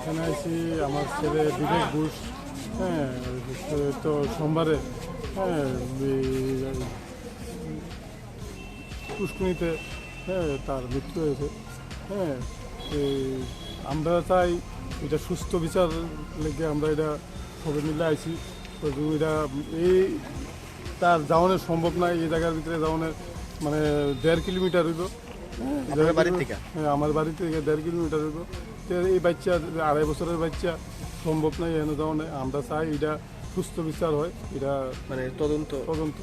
এখানে আছি আমার ছেলে বিবেক ঘোষ হ্যাঁ তো সোমবারে হ্যাঁ পুষ্কুনিতে হ্যাঁ তার মৃত্যু হয়েছে হ্যাঁ এই আমরা চাই এটা সুস্থ বিচার লেগে আমরা এটা সবাই মিলে আইছি তো এটা এই তার যাওয়ানোর সম্ভব নয় এই জায়গার ভিতরে যাওয়ানোর মানে দেড় কিলোমিটার হইব হ্যাঁ, কিলো- থেকে? হ্যাঁ আমার বাড়ি থেকে দেড় কিলোমিটার হইব এই বাচ্চা আড়াই বছরের বাচ্চা সম্ভব নয় এনে ধরনের। আমরা চাই এটা সুস্থ বিচার হয় এটা মানে তদন্ত। তদন্ত।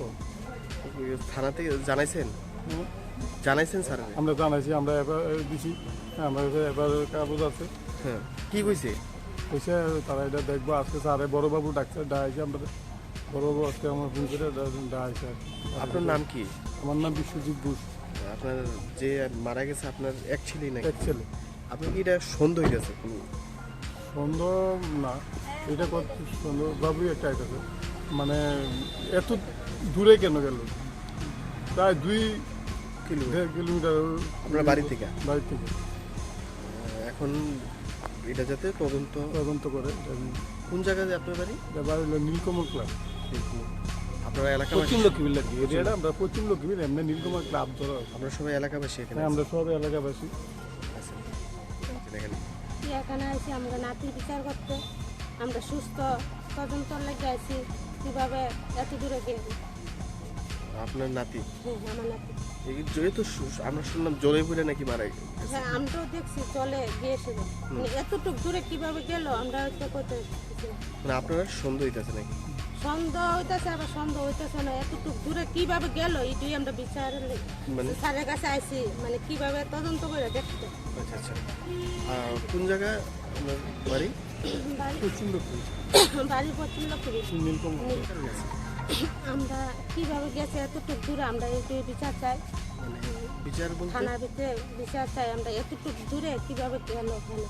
থানাতে জানাইছেন? জানাইছেন স্যার? আমরা জানাইছি আমরা এবার দিছি হ্যাঁ, আমরা এবার কাগজ আছে। হ্যাঁ। কি কইছে? এসে তারা এটা দেখব আজকে স্যারে বড়বাবু ডাক্তার ডাইছে আমরা বড়বাবু আজকে আমার ফোন করে আর আপনার নাম কি? আমার নাম বিশ্বজিৎ ঘোষ। আপনার যে মারা গেছে আপনার এক ছেলেই না এক ছেলে। আপনার কি এটা সন্দেহ হইতেছে সুন্দর না এটা কত সুন্দর বাবুই একটা আছে। মানে এত দূরে কেন গেল? প্রায় দুই কিলো দেড় কিলোমিটার। আপনার বাড়ি থেকে? বাড়ি থেকে। এখন এটা যাতে তদন্ত তদন্ত করে কোন জায়গায় আপনার বাড়ি? এবার হলো নীলকমল ক্লাব। আপনারা এলাকাবাসী? পশ্চিম লক্ষ্মীবিল কি এরিয়াটা আমরা পশ্চিম লক্ষ্মীবিল এমনি নীলকমল ক্লাব ধরো। আমরা সবাই এলাকাবাসী এখানে হ্যাঁ আমরা সব এলাকাবাসী। আছি। এখানে এখানে আমরা নাতির বিচার করতে। আমরা সুস্থ তদন্ত লেগে আছি কীভাবে এত দূরে গেছি আপনার নাতি? হ্যাঁ আমার নাতি। এই যেহেতু সু- আমরা শুনলাম জলে পড়ে নাকি মারা গেছে। হ্যাঁ আমরাও দেখছি চলে গিয়েছিল মানে এতটুক দূরে কীভাবে গেল আমরা তো করতে। মানে আপনারা সন্দেহ হইতেছে নাকি? সন্দেহ হইতেছে আবার সন্দেহ হইতেছে না এতটুক দূরে কীভাবে গেল? এটাই আমরা মানে স্যারের কাছে আইছি মানে কীভাবে তদন্ত করে দেখতে। আচ্ছা আচ্ছা। কোন জায়গায় বাড়ি? পশ্চিম পশ্চিম আমরা কীভাবে গেছে এতটুক দূরে আমরা এইটাই বিচার চাই। মানে বিচার বলতে? থানার ভিতরে বিচার চাই আমরা এতটুকু দূরে কীভাবে গেল ওখানে